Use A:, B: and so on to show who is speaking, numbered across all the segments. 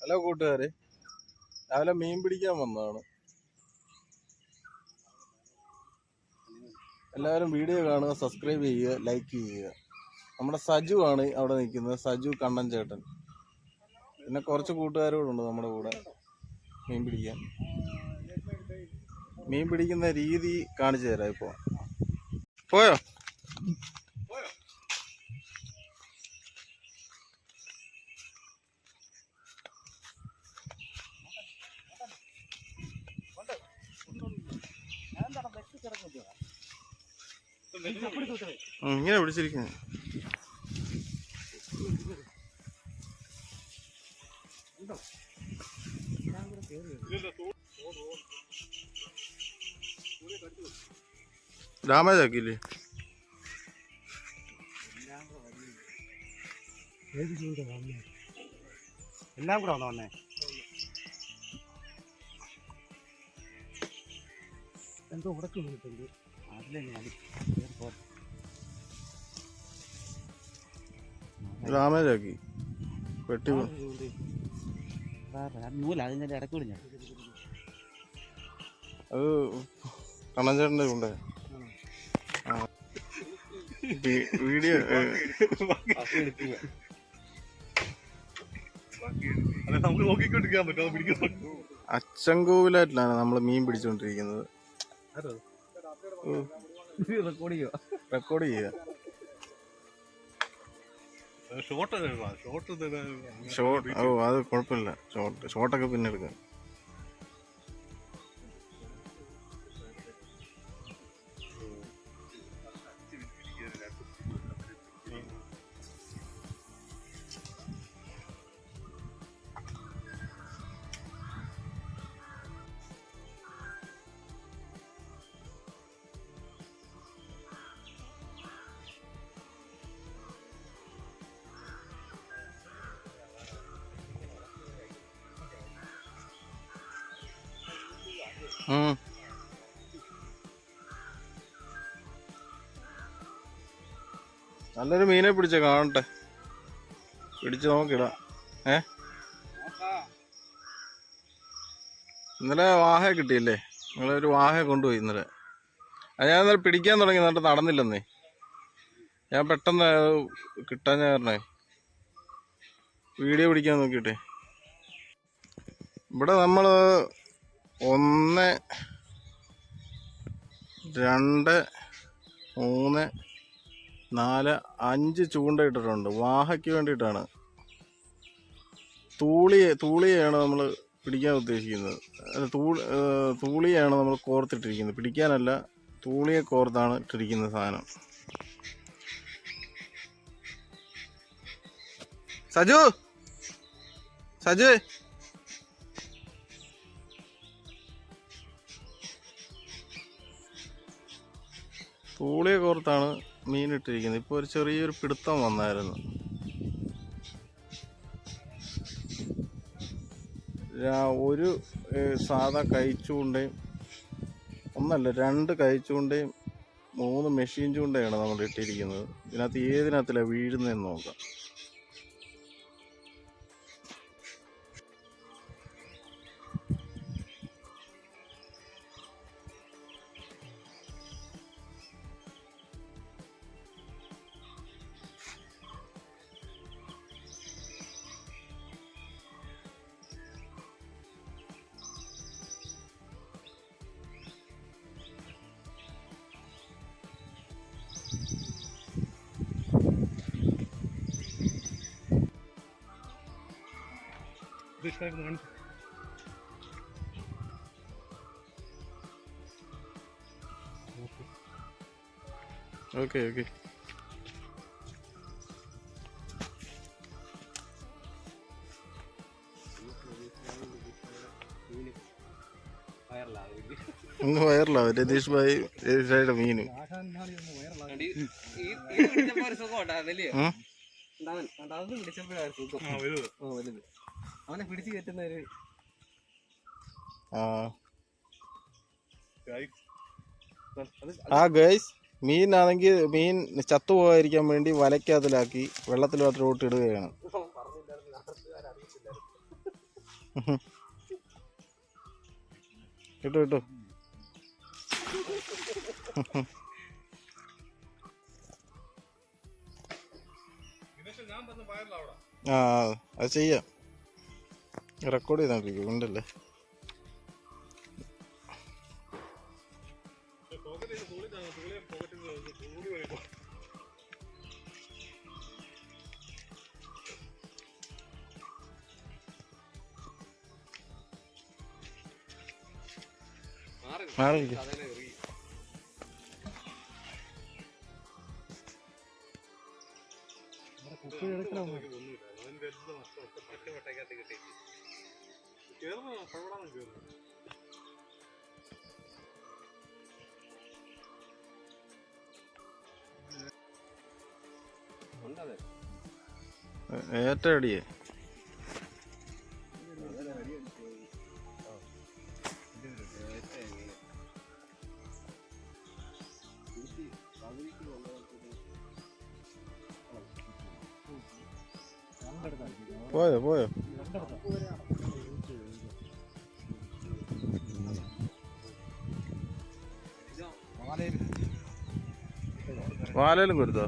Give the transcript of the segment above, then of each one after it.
A: Hello കൂട്ടുകാരെ. രാവിലെ മീൻ പിടിക്കാൻ വന്നതാണ്. എല്ലാവരും വീഡിയോ കാണുക സബ്സ്ക്രൈബ് ചെയ്യുക ലൈക്ക് ചെയ്യുക. നമ്മുടെ സജു ആണ് അവിടെ നിൽക്കുന്നത് സജു കണ്ണൻ ചേട്ടൻ. പിന്നെ കുറച്ച് കൂട്ടുകാരോടുണ്ട് നമ്മുടെ കൂടെ മീൻ പിടിക്കാൻ. മീൻ പിടിക്കുന്ന രീതി കാണിച്ചു തരാം ഇപ്പോൾ. പോയോ? ഇങ്ങനെ വിളിച്ചിരിക്കുന്നത് ഡാമേജ് ആക്കിയില്ലേ
B: എല്ലാം കൂടെ വന്നോ വന്നേ? എന്തോ ഉടക്കം വീണിട്ടുണ്ട്
A: ആക്കി വെട്ടി
B: നൂല അതിന്റെ ഇടയ്ക്ക് വിടിഞ്ഞ
A: അത് കണ്ണൻചേട്ടന്റെ ഉണ്ട് വീഡിയോ അച്ചൻകോവിലാറ്റിലാണ് നമ്മൾ മീൻ പിടിച്ചുകൊണ്ടിരിക്കുന്നത്
B: റെക്കോർഡ് ചെയ്യുക
A: റെക്കോർഡ് ചെയ്യുക
C: ഷോർട്ട് ഷോർട്ട്
A: ഷോർട്ട് ഓ അത് കുഴപ്പമില്ല ഷോർട്ട് ഷോർട്ടൊക്കെ പിന്നെ എടുക്കാം നല്ലൊരു മീനെ പിടിച്ച കാണട്ടെ. പിടിച്ച് നോക്കിടാം. ഏ? ഇന്നലെ വാഹ കിട്ടിയില്ലേ? നിങ്ങളൊരു വാഹ കൊണ്ടുപോയി ഇന്നലെ. അത് ഞാൻ ഇന്നലെ പിടിക്കാൻ തുടങ്ങി എന്നിട്ട് നടന്നില്ലെന്നേ. ഞാൻ പെട്ടെന്ന് കിട്ടാൻ ഞാൻ പറഞ്ഞേ വീഡിയോ പിടിക്കാൻ നോക്കിയിട്ടേ. ഇവിടെ നമ്മൾ ഒന്ന് രണ്ട് മൂന്ന് നാല് അഞ്ച് ചൂണ്ട ഇട്ടിട്ടുണ്ട്. വാഹയ്ക്ക് വേണ്ടിയിട്ടാണ്. തൂളിയെ തൂളിയാണ് നമ്മൾ പിടിക്കാൻ ഉദ്ദേശിക്കുന്നത്. അല്ല ഏർ തൂളിയാണ് നമ്മൾ കോർത്തിട്ടിരിക്കുന്നത്. പിടിക്കാനല്ല തൂളിയെ കോർത്താണ് ഇട്ടിരിക്കുന്ന സാധനം. സജു! സജു! തൂളിയെ കോർത്താണ് മീൻ ഇട്ടിരിക്കുന്നത്. ഇപ്പോൾ ഒരു ചെറിയൊരു പിടുത്തം വന്നായിരുന്നു. ഒരു സാധാ കൈച്ചൂണ്ടയും ഒന്നല്ല രണ്ട് കൈച്ചൂണ്ടയും മൂന്ന് മെഷീൻ ചൂണ്ടയാണ് നമ്മൾ ഇട്ടിരിക്കുന്നത്. ഇതിനകത്ത് ഏതിനകത്തിലാണ് വീഴുന്നതെന്ന് നോക്കാം. ഓക്കെ ഓക്കെ ഒന്ന് വയറിലാവും രതീഷ് ഭായി രതീഷ് ഭായിയുടെ മീന് ഉം?
B: അവനെ പിടിച്ചു കയറ്റുന്ന ഒരു
A: ആ ആ ഗൈസ് മീനാണെങ്കിൽ മീൻ ചത്തുപോകാതിരിക്കാൻ വേണ്ടി വലയ്ക്കകത്തിലാക്കി വെള്ളത്തിൽ മാത്രം ഇടുകയാണ്. കിട്ടു കിട്ടു ആ അത് ചെയ്യാം. റെക്കോർഡ് ചെയ്ത് നോക്കിക്കോ ഉണ്ടല്ലേ
C: പോക്കറ്റിൽ തുള്ളിട്ടാണ് തുള്ളിയെ പോക്കറ്റിൽ തുള്ളി വരുമ്പോൾ
A: ഏറ്റടിയേ പോയോ പോയോ? വാലയിലും കൊടുത്തോ?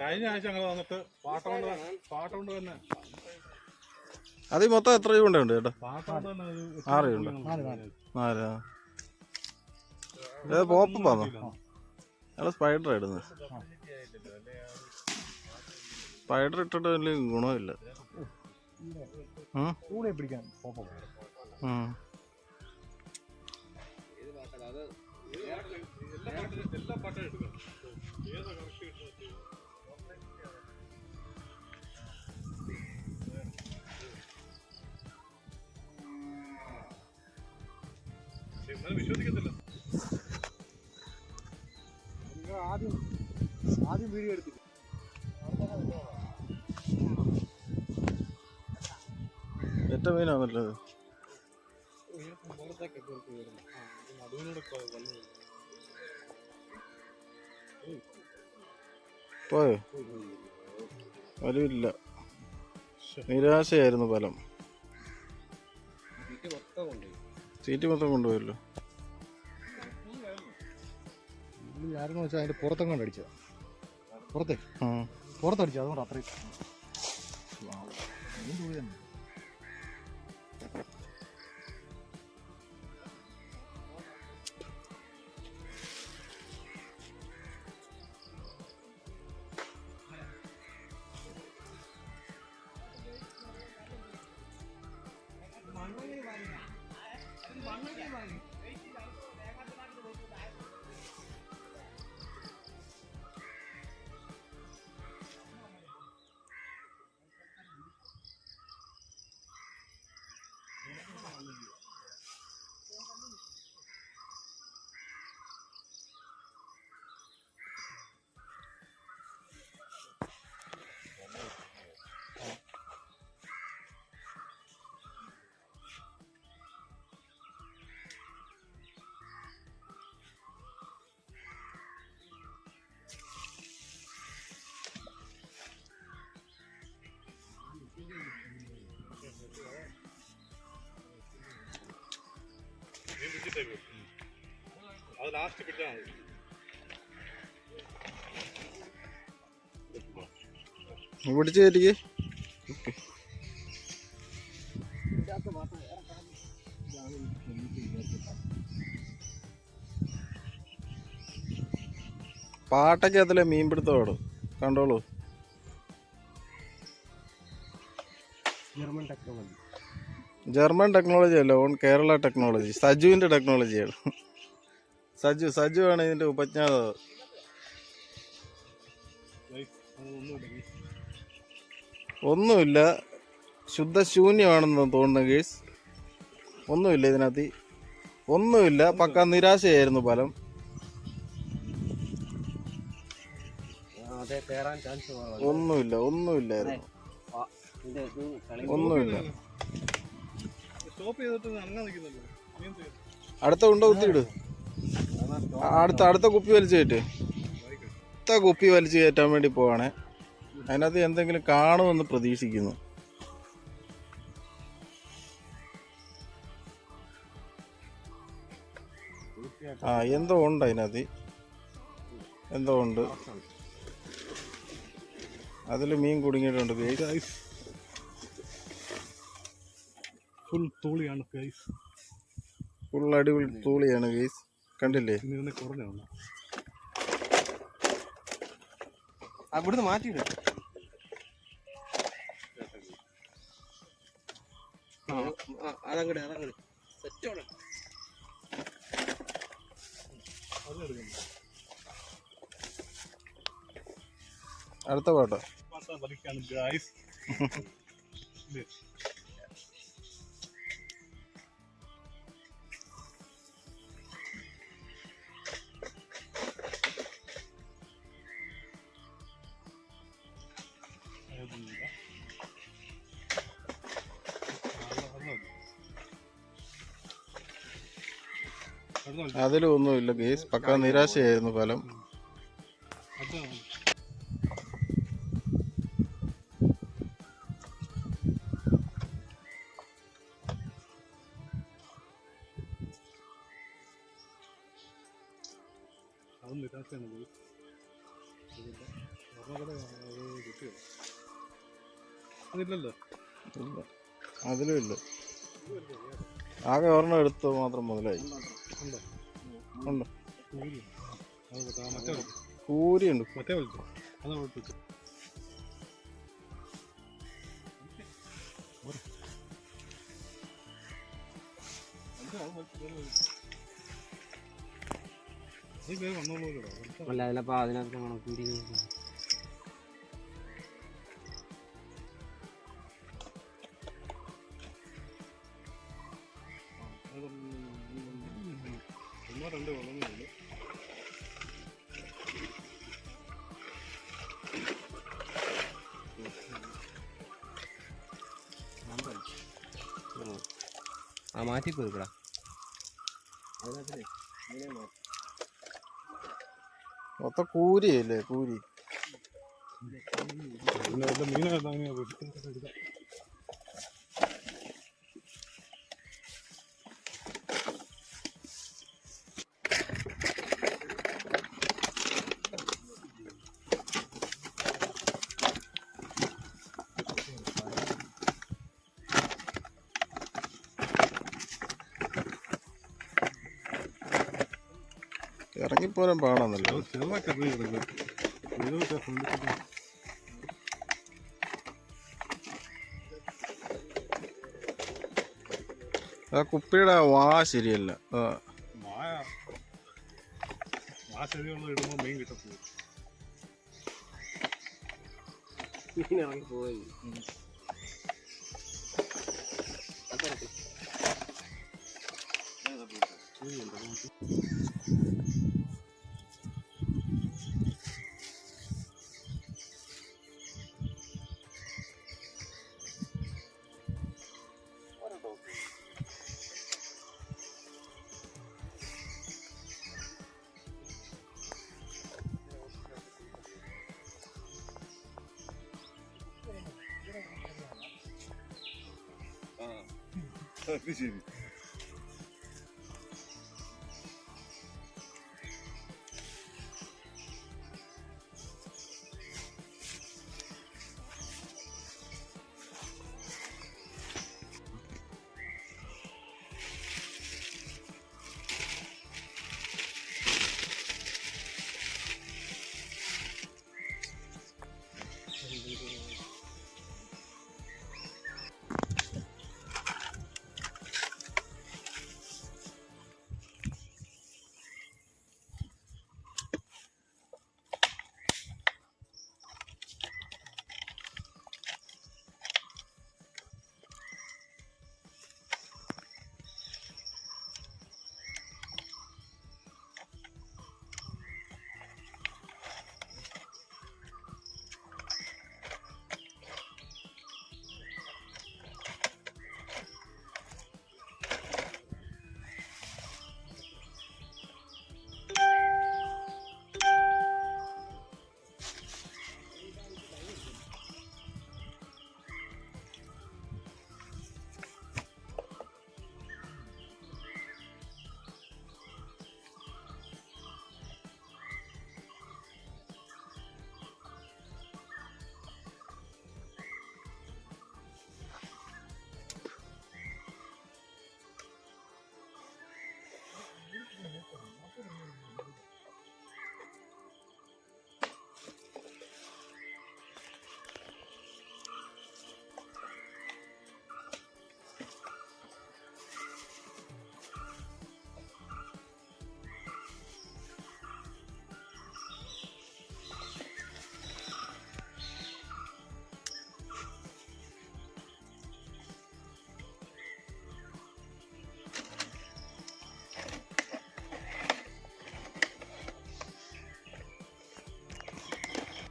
C: കഴിഞ്ഞ ആഴ്ച ഞങ്ങൾ വന്നിട്ട് പാട്ട കൊണ്ട് പാട്ട കൊണ്ട് തന്നെ.
A: അത് മൊത്തം എത്ര രൂപ ഉണ്ട് ചേട്ടാ? ആറ് നാല് ഞങ്ങൾ സ്പൈഡർ ഇടുന്നത്. സ്പൈഡർ ഇട്ടിട്ട് വലിയ ഗുണമില്ല.
B: പിടിക്കാൻ.
C: എല്ലാ എല്ലാ പാട്ടും? എടുക്കണം ഏതാ വിശ്വസിക്കത്തില്ല
B: ആദ്യം ആദ്യം വീഡിയോ എടുത്തിട്ട്
A: ഏറ്റ മീനാണല്ലോ ഇത്.
C: നടുവിനോട് വന്നു
A: പോയോ വലിയില്ല നിരാശയായിരുന്നു ഫലം സീറ്റ് മൊത്തം കൊണ്ടുപോയല്ലോ.
B: ആരെന്ന് വെച്ചാൽ അതിന്റെ പുറത്തെങ്ങാണ്ട് അടിച്ചത്. പുറത്തേ? പുറത്തടിച്ചു അതുകൊണ്ട് അത്രയും.
C: അത് ലാസ്റ്റ് പിടിച്ചാൽ മതി
A: പിടിച്ച് കയറ്റിക്ക് പാട്ടയ്ക്കകത്തിലെ മീൻ പിടുത്തമാണ് കണ്ടോളൂ.
B: ജർമ്മൻ ടെക്നോളജി
A: ജർമ്മൻ ടെക്നോളജി അല്ല ഓൺ കേരള ടെക്നോളജി സജുവിന്റെ ടെക്നോളജിയാണ് സജു സജു ആണ് ഇതിന്റെ ഉപജ്ഞാതാവ്
C: ഒന്നുമില്ല.
A: ശുദ്ധശൂന്യമാണെന്ന് തോന്നുന്നു കേസ് ഒന്നുമില്ല ഇതിനകത്ത്. ഒന്നുമില്ല. പക്ക നിരാശയായിരുന്നു ഫലം. ഒന്നുമില്ല ഒന്നുമില്ലായിരുന്നു. ഒന്നുമില്ല. അടുത്ത ഉണ്ട കുത്തിയിട്. അടുത്ത അടുത്ത കുപ്പി വലിച്ചു കയറ്റ്. അടുത്ത കുപ്പി വലിച്ചു കയറ്റാൻ വേണ്ടി പോവാണേ. അതിനകത്ത് എന്തെങ്കിലും കാണുമെന്ന് പ്രതീക്ഷിക്കുന്നു. ആ എന്തോ ഉണ്ട് അതിനകത്ത്. എന്തോ ഉണ്ട്. അതിൽ മീൻ കുടുങ്ങിയിട്ടുണ്ട്. ഗൈസ്
C: ഫുൾ തൂളിയാണ് ഗൈസ്
A: ഫുൾ അടിപൊളി തൂളിയാണ് ഗൈസ് കണ്ടില്ലേ?
C: ഇനി കുറഞ്ഞു കുറഞ്ഞാണ്
D: ഇവിടുന്ന് മാറ്റിയിട്. അതങ്ങട് അതങ്ങട്. സെറ്റോടെ
A: അടുത്ത പാട്ടോ?
C: വലിക്കാണ് ഗൈസ്
A: അതിലും ഒന്നുമില്ല. ഗൈസ് പക്ക നിരാശയായിരുന്നു ഫലം.
C: അതും നിരാശയാണ് കിട്ടിയോ? അതില്ലല്ലോ.
A: അതിലും ഇല്ല. ആകെ ഒരെണ്ണം എടുത്തു മാത്രം മുതലായി. ഉണ്ട്? കൂരിയുണ്ട്.
C: മറ്റേ അതാ
D: അല്ല അതിലപ്പോ അതിനകത്ത് വേണം മാറ്റി കൊടുക്കടാ.
A: മൊത്തം കൂരിയല്ലേ കൂരി.
C: പിന്നെ
A: ഇറങ്ങിപ്പോരാൻ പാടാന്നല്ലോ? ആ കുപ്പിയുടെ വാ ശരിയല്ല.
C: മീൻ
D: ഇറങ്ങി പോയി
C: അത് ശരി